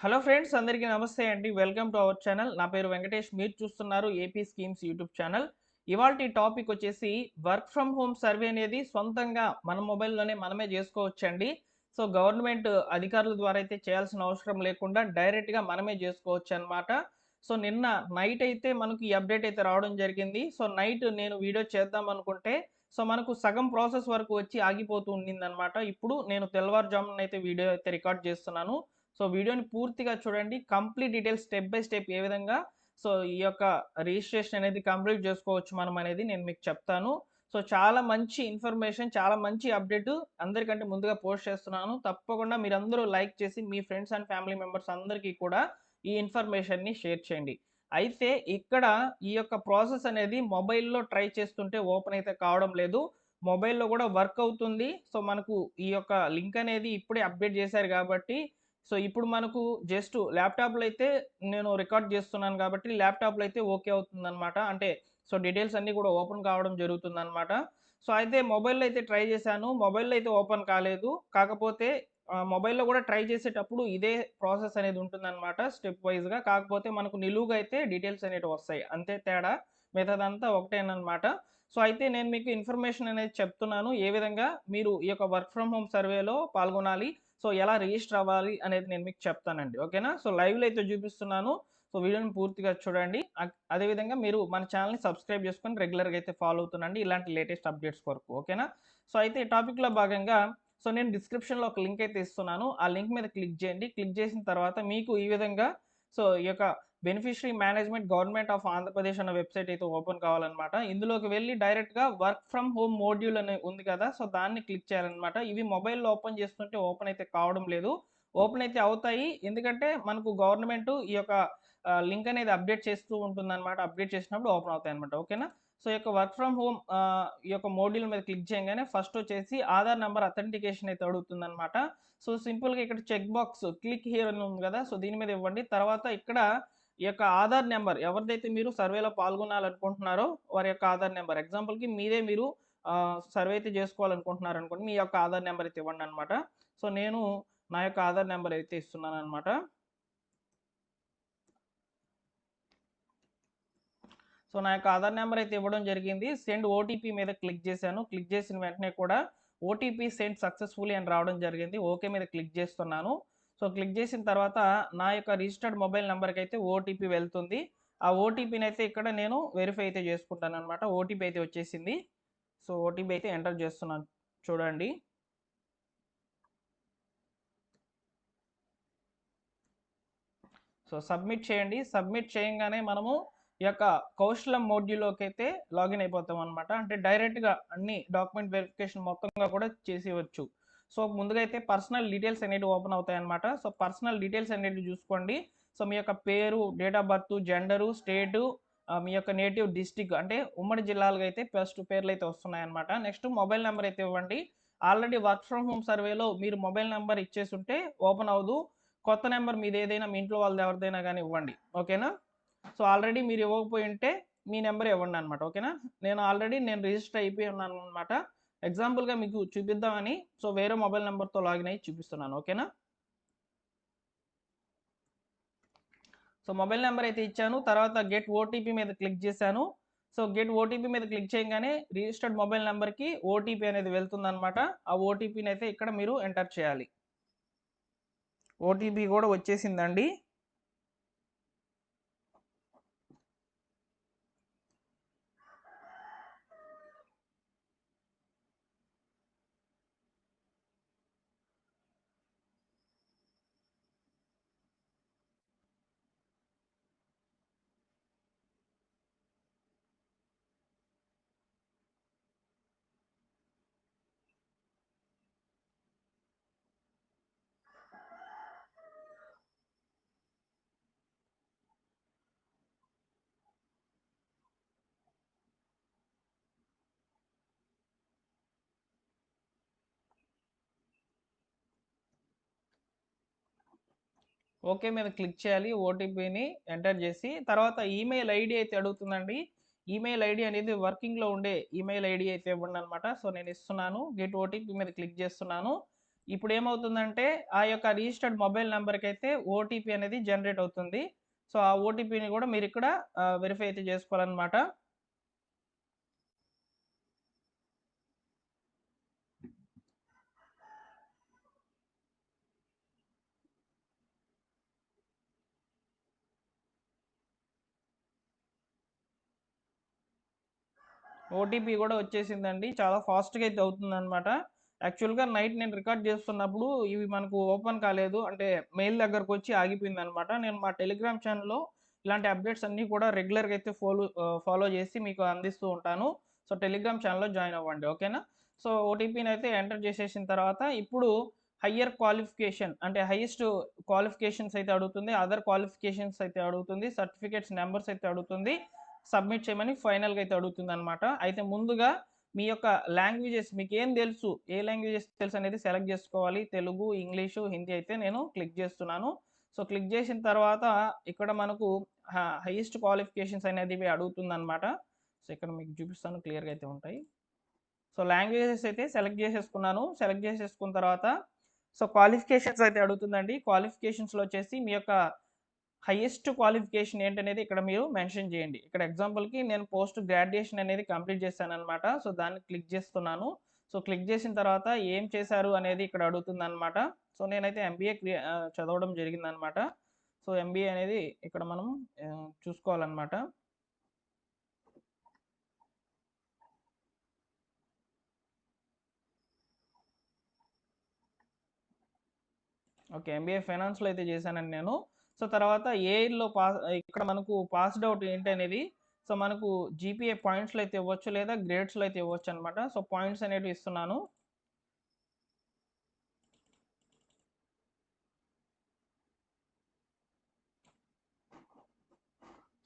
Hello friends అందరికీ నమస్తే అండి. Welcome to our channel. నా పేరు వెంకటేష్. మీరు చూస్తున్నారు ఏపీ స్కీమ్స్ యూట్యూబ్ ఛానల్. ఇవాళ టాపిక్ వచ్చేసి వర్క్ ఫ్రమ్ హోమ్ సర్వే అనేది సొంతంగా మన మొబైల్లోనే మనమే చేసుకోవచ్చండి. సో గవర్నమెంట్ అధికారుల ద్వారా అయితే చేయాల్సిన అవసరం లేకుండా డైరెక్ట్గా మనమే చేసుకోవచ్చు అనమాట సో నిన్న నైట్ అయితే మనకు ఈ అప్డేట్ అయితే రావడం జరిగింది. సో నైట్ నేను వీడియో చేద్దాం అనుకుంటే సో మనకు సగం ప్రాసెస్ వరకు వచ్చి ఆగిపోతూ ఉండిందనమాట ఇప్పుడు నేను తెల్లవారుజామున అయితే వీడియో అయితే రికార్డ్ చేస్తున్నాను. సో వీడియోని పూర్తిగా చూడండి. Complete details step by step ఏ విధంగా సో ఈ యొక్క రిజిస్ట్రేషన్ అనేది కంప్లీట్ చేసుకోవచ్చు మనం అనేది నేను మీకు చెప్తాను. సో చాలా మంచి ఇన్ఫర్మేషన్ చాలా మంచి అప్డేట్ అందరికంటే ముందుగా పోస్ట్ చేస్తున్నాను. తప్పకుండా మీరందరూ లైక్ చేసి మీ ఫ్రెండ్స్ అండ్ ఫ్యామిలీ మెంబర్స్ అందరికీ కూడా ఈ ఇన్ఫర్మేషన్ని షేర్ చేయండి. అయితే ఇక్కడ ఈ యొక్క ప్రాసెస్ అనేది మొబైల్లో ట్రై చేస్తుంటే ఓపెన్ అయితే కావడం లేదు. మొబైల్లో కూడా వర్క్ అవుతుంది. సో మనకు ఈ యొక్క లింక్ అనేది ఇప్పుడే అప్డేట్ చేశారు కాబట్టి సో ఇప్పుడు మనకు జస్ట్ ల్యాప్టాప్లో అయితే నేను రికార్డ్ చేస్తున్నాను కాబట్టి ల్యాప్టాప్లో అయితే ఓకే అవుతుందన్నమాట. అంటే సో డీటెయిల్స్ అన్నీ కూడా ఓపెన్ కావడం జరుగుతుందన్నమాట. సో అయితే మొబైల్లో అయితే ట్రై చేశాను. మొబైల్లో అయితే ఓపెన్ కాలేదు. కాకపోతే మొబైల్లో కూడా ట్రై చేసేటప్పుడు ఇదే ప్రాసెస్ అనేది ఉంటుందన్నమాట స్టెప్ వైజ్గా కాకపోతే మనకు నిలువుగా అయితే డీటెయిల్స్ అనేవి వస్తాయి. అంతే తేడా. మిగతాదంతా ఒకటేనమాట సో అయితే నేను మీకు ఇన్ఫర్మేషన్ అనేది చెప్తున్నాను. ఏ విధంగా మీరు ఈ యొక్క వర్క్ ఫ్రమ్ హోమ్ సర్వేలో పాల్గొనాలి. సో ఎలా రిజిస్టర్ అవ్వాలి అనేది నేను మీకు చెప్తానండి. ఓకేనా? సో లైవ్లో అయితే చూపిస్తున్నాను. సో వీడియోని పూర్తిగా చూడండి. అదేవిధంగా మీరు మన ఛానల్ని సబ్స్క్రైబ్ చేసుకొని రెగ్యులర్గా అయితే ఫాలో అవుతుండండి ఇలాంటి లేటెస్ట్ అప్డేట్స్ కొరకు. ఓకేనా? సో అయితే ఈ టాపిక్లో భాగంగా సో నేను డిస్క్రిప్షన్లో ఒక లింక్ అయితే ఇస్తున్నాను. ఆ లింక్ మీద క్లిక్ చేయండి. క్లిక్ చేసిన తర్వాత మీకు ఈ విధంగా సో ఈ యొక్క beneficiary management government of Andhra Pradesh అన్న వెబ్సైట్ అయితే ఓపెన్ కావాలన్నమాట. ఇందులోకి వెళ్ళి డైరెక్ట్గా వర్క్ ఫ్రమ్ హోమ్ మోడ్యూల్ అనే ఉంది కదా సో దాన్ని క్లిక్ చేయాలన్నమాట. ఇవి మొబైల్లో ఓపెన్ చేస్తుంటే ఓపెన్ అయితే కావడం లేదు. ఓపెన్ అయితే అవుతాయి. ఎందుకంటే మనకు గవర్నమెంట్ ఈ యొక్క లింక్ అనేది అప్డేట్ చేస్తూ ఉంటుందన్నమాట. అప్డేట్ చేసినప్పుడు ఓపెన్ అవుతాయి అనమాట ఓకేనా? సో యొక్క వర్క్ ఫ్రమ్ హోమ్ ఈ యొక్క మోడ్యూల్ మీద క్లిక్ చేయగానే ఫస్ట్ వచ్చేసి ఆధార్ నెంబర్ అథెంటికేషన్ అయితే అడుగుతుందన్నమాట. సో సింపుల్గా ఇక్కడ చెక్ బాక్స్ క్లిక్ హియర్ అని ఉంది కదా సో దీని మీద ఇవ్వండి. తర్వాత ఇక్కడ ఈ యొక్క ఆధార్ నెంబర్ ఎవరిదైతే మీరు సర్వేలో పాల్గొనాలనుకుంటున్నారో వారి యొక్క ఆధార్ నెంబర్. ఎగ్జాంపుల్కి మీదే మీరు సర్వే అయితే చేసుకోవాలనుకుంటున్నారు అనుకోండి మీ యొక్క ఆధార్ నెంబర్ అయితే ఇవ్వండి అనమాట సో నేను నా యొక్క ఆధార్ నెంబర్ అయితే ఇస్తున్నాను అనమాట సో నా యొక్క ఆధార్ నెంబర్ అయితే ఇవ్వడం జరిగింది. సెండ్ ఓటీపీ మీద క్లిక్ చేశాను. క్లిక్ చేసిన వెంటనే కూడా ఓటీపీ సెండ్ సక్సెస్ఫుల్లీ అని రావడం జరిగింది. ఓకే మీద క్లిక్ చేస్తున్నాను. సో క్లిక్ చేసిన తర్వాత నా యొక్క రిజిస్టర్డ్ మొబైల్ నెంబర్కి అయితే ఓటీపీ వెళ్తుంది. ఆ ఓటీపీని అయితే ఇక్కడ నేను వెరిఫై అయితే చేసుకుంటాను అనమాట ఓటీపీ అయితే వచ్చేసింది. సో ఓటీపీ అయితే ఎంటర్ చేస్తున్నాను. చూడండి. సో సబ్మిట్ చేయండి. సబ్మిట్ చేయంగానే మనము ఈ యొక్క కౌశలం మోడ్యూల్లోకి అయితే లాగిన్ అయిపోతాం అనమాట అంటే డైరెక్ట్గా అన్ని డాక్యుమెంట్ వెరిఫికేషన్ మొత్తంగా కూడా చేసేవచ్చు సో ముందుగా అయితే పర్సనల్ డీటెయిల్స్ అనేవి ఓపెన్ అవుతాయి అనమాట సో పర్సనల్ డీటెయిల్స్ అనేవి చూసుకోండి. సో మీ యొక్క పేరు date of birth gender state మీ యొక్క నేటివ్ డిస్టిక్ అంటే ఉమ్మడి జిల్లాలకు అయితే ఫస్ట్ పేర్లు అయితే వస్తున్నాయి అనమాట నెక్స్ట్ మొబైల్ నెంబర్ అయితే ఇవ్వండి. ఆల్రెడీ వర్క్ ఫ్రమ్ హోమ్ సర్వేలో మీరు మొబైల్ నెంబర్ ఇచ్చేసి ఉంటే ఓపెన్ అవ్వదు. కొత్త నెంబర్ మీది ఏదైనా మీ ఇంట్లో వాళ్ళది ఎవరిదైనా కానీ ఇవ్వండి. ఓకేనా సో ఆల్రెడీ మీరు ఇవ్వకపోయి ఉంటే మీ నెంబర్ ఇవ్వండి అనమాట ఓకేనా నేను ఆల్రెడీ నేను రిజిస్టర్ అయిపోయి ఉన్నాను అనమాట ఎగ్జాంపుల్గా మీకు చూపిద్దామని సో వేరే మొబైల్ నెంబర్తో లాగిన్ అయ్యి చూపిస్తున్నాను ఓకేనా? సో మొబైల్ నెంబర్ అయితే ఇచ్చాను తర్వాత గెట్ ఓటీపీ మీద క్లిక్ చేశాను. సో గెట్ ఓటీపీ మీద క్లిక్ చేయగానే రిజిస్టర్డ్ మొబైల్ నెంబర్కి ఓటీపీ అనేది వెళ్తుందనమాట ఆ ఓటీపీని అయితే ఇక్కడ మీరు ఎంటర్ చేయాలి. ఓటీపీ కూడా వచ్చేసిందండి. ఓకే మీద క్లిక్ చేయాలి ఓటీపీని ఎంటర్ చేసి తర్వాత ఈమెయిల్ ఐడి అయితే అడుగుతుందండి. ఈమెయిల్ ఐడి అనేది వర్కింగ్లో ఉండే ఈమెయిల్ ఐడి అయితే ఇవ్వండి అనమాట సో నేను ఇస్తున్నాను గెట్ ఓటీపీ మీద క్లిక్ చేస్తున్నాను. ఇప్పుడు ఏమవుతుందంటే ఆ యొక్క రిజిస్టర్డ్ మొబైల్ నెంబర్కి అయితే ఓటీపీ అనేది జనరేట్ అవుతుంది. సో ఆ ఓటీపీని కూడా మీరు ఇక్కడ వెరిఫై అయితే చేసుకోవాలన్నమాట. ఓటీపీ కూడా వచ్చేసిందండి. చాలా ఫాస్ట్గా అయితే అవుతుందన్నమాట. యాక్చువల్గా నైట్ నేను రికార్డ్ చేస్తున్నప్పుడు ఇవి మనకు ఓపెన్ కాలేదు. అంటే మెయిల్ దగ్గరకు వచ్చి ఆగిపోయింది అనమాట నేను మా టెలిగ్రామ్ ఛానల్లో ఇలాంటి అప్డేట్స్ అన్నీ కూడా రెగ్యులర్గా అయితే ఫాలో ఫాలో చేసి మీకు అందిస్తూ ఉంటాను. సో టెలిగ్రామ్ ఛానల్లో జాయిన్ అవ్వండి. ఓకేనా? సో ఓటీపీని అయితే ఎంటర్ చేసేసిన తర్వాత ఇప్పుడు హయ్యర్ క్వాలిఫికేషన్ అంటే హైయెస్ట్ క్వాలిఫికేషన్స్ అయితే అడుగుతుంది. అదర్ క్వాలిఫికేషన్స్ అయితే అడుగుతుంది. సర్టిఫికేట్స్ నెంబర్స్ అయితే అడుగుతుంది. సబ్మిట్ చేయమని ఫైనల్గా అయితే అడుగుతుంది అనమాట అయితే ముందుగా మీ యొక్క లాంగ్వేజెస్ మీకు ఏం తెలుసు? ఏ లాంగ్వేజెస్ తెలుసు అనేది సెలెక్ట్ చేసుకోవాలి. తెలుగు ఇంగ్లీషు హిందీ అయితే నేను క్లిక్ చేస్తున్నాను. సో క్లిక్ చేసిన తర్వాత ఇక్కడ మనకు హైయెస్ట్ క్వాలిఫికేషన్స్ అనేది అడుగుతుంది అనమాట సో ఇక్కడ మీకు చూపిస్తాను క్లియర్గా అయితే ఉంటాయి. సో లాంగ్వేజెస్ అయితే సెలెక్ట్ చేసేసుకున్నాను. సెలెక్ట్ చేసేసుకున్న తర్వాత సో క్వాలిఫికేషన్స్ అయితే అడుగుతుందండి. క్వాలిఫికేషన్స్లో వచ్చేసి మీ యొక్క హైయెస్ట్ క్వాలిఫికేషన్ ఏంటనేది ఇక్కడ మీరు మెన్షన్ చేయండి. ఇక్కడ ఎగ్జాంపుల్కి నేను పోస్ట్ గ్రాడ్యుయేషన్ అనేది కంప్లీట్ చేశాను అనమాట సో దాన్ని క్లిక్ చేస్తున్నాను. సో క్లిక్ చేసిన తర్వాత ఏం చేశారు అనేది ఇక్కడ అడుగుతుంది సో నేనైతే ఎంబీఏ చదవడం జరిగిందనమాట సో ఎంబీఏ అనేది ఇక్కడ మనం చూసుకోవాలన్నమాట. ఓకే ఎంబీఏ ఫైనాన్స్లో అయితే చేశానండి నేను. సో తర్వాత ఏఐలో పాస్ ఇక్కడ మనకు పాస్డ్ అవుట్ ఏంటి అనేది సో మనకు జీపీఏ పాయింట్స్లో అయితే ఇవ్వచ్చు లేదా గ్రేడ్స్లో అయితే ఇవ్వచ్చు అనమాట సో పాయింట్స్ అనేవి ఇస్తున్నాను.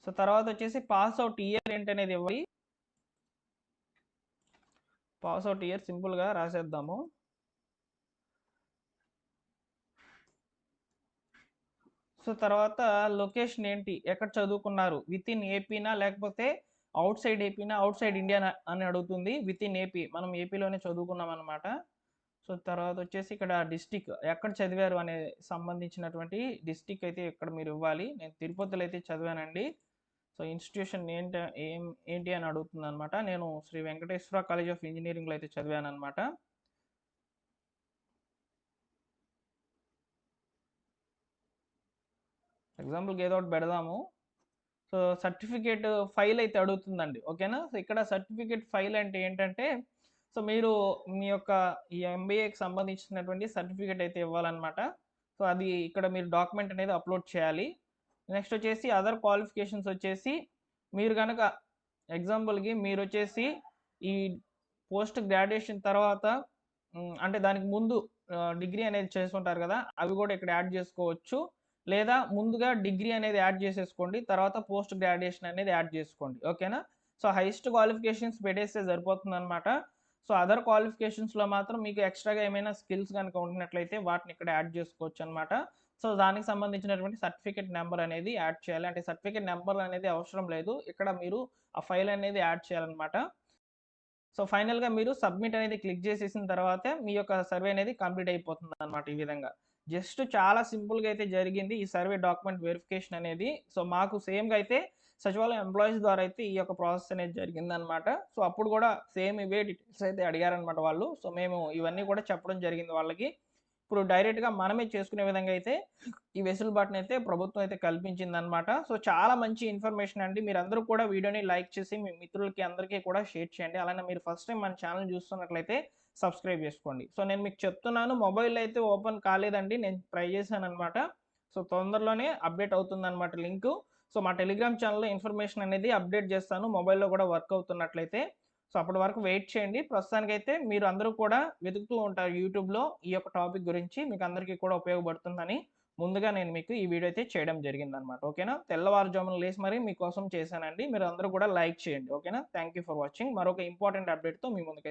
సో తర్వాత వచ్చేసి పాస్ అవుట్ ఇయర్ ఏంటి అనేది ఇవ్వాలి. పాస్ అవుట్ ఇయర్ సింపుల్గా రాసేద్దాము. సో తర్వాత లొకేషన్ ఏంటి? ఎక్కడ చదువుకున్నారు? విత్ ఇన్ ఏపీనా లేకపోతే అవుట్ సైడ్ ఏపీనా అవుట్ సైడ్ ఇండియానా అని అడుగుతుంది. Within AP. మనం ఏపీలోనే చదువుకున్నాం అనమాట సో తర్వాత వచ్చేసి ఇక్కడ డిస్టిక్ ఎక్కడ చదివారు అనే సంబంధించినటువంటి డిస్టిక్ అయితే ఇక్కడ మీరు ఇవ్వాలి. నేను తిరుపతిలో అయితే చదివానండి. సో ఇన్స్టిట్యూషన్ ఏంటి ఏం ఏంటి అని అడుగుతుంది అనమాట నేను శ్రీ వెంకటేశ్వర కాలేజ్ ఆఫ్ ఇంజనీరింగ్లో అయితే చదివాను అనమాట ఎగ్జాంపుల్కి ఏదో ఒకటి పెడదాము. సో సర్టిఫికేట్ ఫైల్ అయితే అడుగుతుందండి. ఓకేనా? సో ఇక్కడ సర్టిఫికేట్ ఫైల్ అంటే ఏంటంటే సో మీరు మీ యొక్క ఈ ఎంబీఏకి సంబంధించినటువంటి సర్టిఫికేట్ అయితే ఇవ్వాలన్నమాట. సో అది ఇక్కడ మీరు డాక్యుమెంట్ అనేది అప్లోడ్ చేయాలి. నెక్స్ట్ వచ్చేసి అదర్ క్వాలిఫికేషన్స్ వచ్చేసి మీరు కనుక ఎగ్జాంపుల్కి మీరు వచ్చేసి ఈ పోస్ట్ గ్రాడ్యుయేషన్ తర్వాత అంటే దానికి ముందు డిగ్రీ అనేది చేసుకుంటారు కదా అవి కూడా ఇక్కడ యాడ్ చేసుకోవచ్చు. లేదా ముందుగా డిగ్రీ అనేది యాడ్ చేసేసుకోండి తర్వాత పోస్ట్ గ్రాడ్యుయేషన్ అనేది యాడ్ చేసుకోండి. ఓకేనా? సో హైయెస్ట్ క్వాలిఫికేషన్స్ పెట్టేస్తే సరిపోతుంది అనమాట సో అదర్ క్వాలిఫికేషన్స్లో మాత్రం మీకు ఎక్స్ట్రాగా ఏమైనా స్కిల్స్ కనుక ఉన్నట్లయితే వాటిని ఇక్కడ యాడ్ చేసుకోవచ్చు అనమాట సో దానికి సంబంధించినటువంటి సర్టిఫికేట్ నెంబర్ అనేది యాడ్ చేయాలి. అంటే సర్టిఫికేట్ నెంబర్ అనేది అవసరం లేదు. ఇక్కడ మీరు ఆ ఫైల్ అనేది యాడ్ చేయాలన్నమాట. సో ఫైనల్గా మీరు సబ్మిట్ అనేది క్లిక్ చేసేసిన తర్వాతే మీ యొక్క సర్వే అనేది కంప్లీట్ అయిపోతుంది అనమాట ఈ విధంగా. జస్ట్ చాలా సింపుల్గా అయితే జరిగింది. ఈ సర్వే డాక్యుమెంట్ వెరిఫికేషన్ అనేది. సో మాకు సేమ్గా అయితే సచివాలయం ఎంప్లాయీస్ ద్వారా అయితే ఈ యొక్క ప్రాసెస్ అనేది జరిగిందనమాట సో అప్పుడు కూడా సేమ్ ఇవే డీటెయిల్స్ అయితే అడిగారనమాట వాళ్ళు. సో మేము ఇవన్నీ కూడా చెప్పడం జరిగింది వాళ్ళకి. ఇప్పుడు డైరెక్ట్గా మనమే చేసుకునే విధంగా అయితే ఈ వెసులుబాటుని అయితే ప్రభుత్వం అయితే కల్పించింది అనమాట సో చాలా మంచి ఇన్ఫర్మేషన్ అండి. మీరు అందరూ కూడా వీడియోని లైక్ చేసి మీ మిత్రులకి అందరికీ కూడా షేర్ చేయండి. అలానే మీరు ఫస్ట్ టైం మన ఛానల్ చూస్తున్నట్లయితే సబ్స్క్రైబ్ చేసుకోండి. సో నేను మీకు చెప్తున్నాను మొబైల్ అయితే ఓపెన్ కాలేదండి నేను ట్రై చేశాను అనమాట సో తొందరలోనే అప్డేట్ అవుతుంది అనమాట సో మా టెలిగ్రామ్ ఛానల్లో ఇన్ఫర్మేషన్ అనేది అప్డేట్ చేస్తాను మొబైల్లో కూడా వర్క్ అవుతున్నట్లయితే. సో అప్పటి వరకు వెయిట్ చేయండి. ప్రస్తుతానికైతే మీరు అందరూ కూడా వెతుకుతూ ఉంటారు యూట్యూబ్లో ఈ యొక్క టాపిక్ గురించి మీకు అందరికీ కూడా ఉపయోగపడుతుందని ముందుగా నేను మీకు ఈ వీడియో అయితే చేయడం జరిగిందనమాట ఓకేనా? తెల్లవారుజామున లేసి మరి మీకోసం చేశానండి. మీరు అందరూ కూడా లైక్ చేయండి. ఓకేనా? Thank for watching. మరొక ఇంపార్టెంట్ అప్డేట్తో మీ ముందుకైతే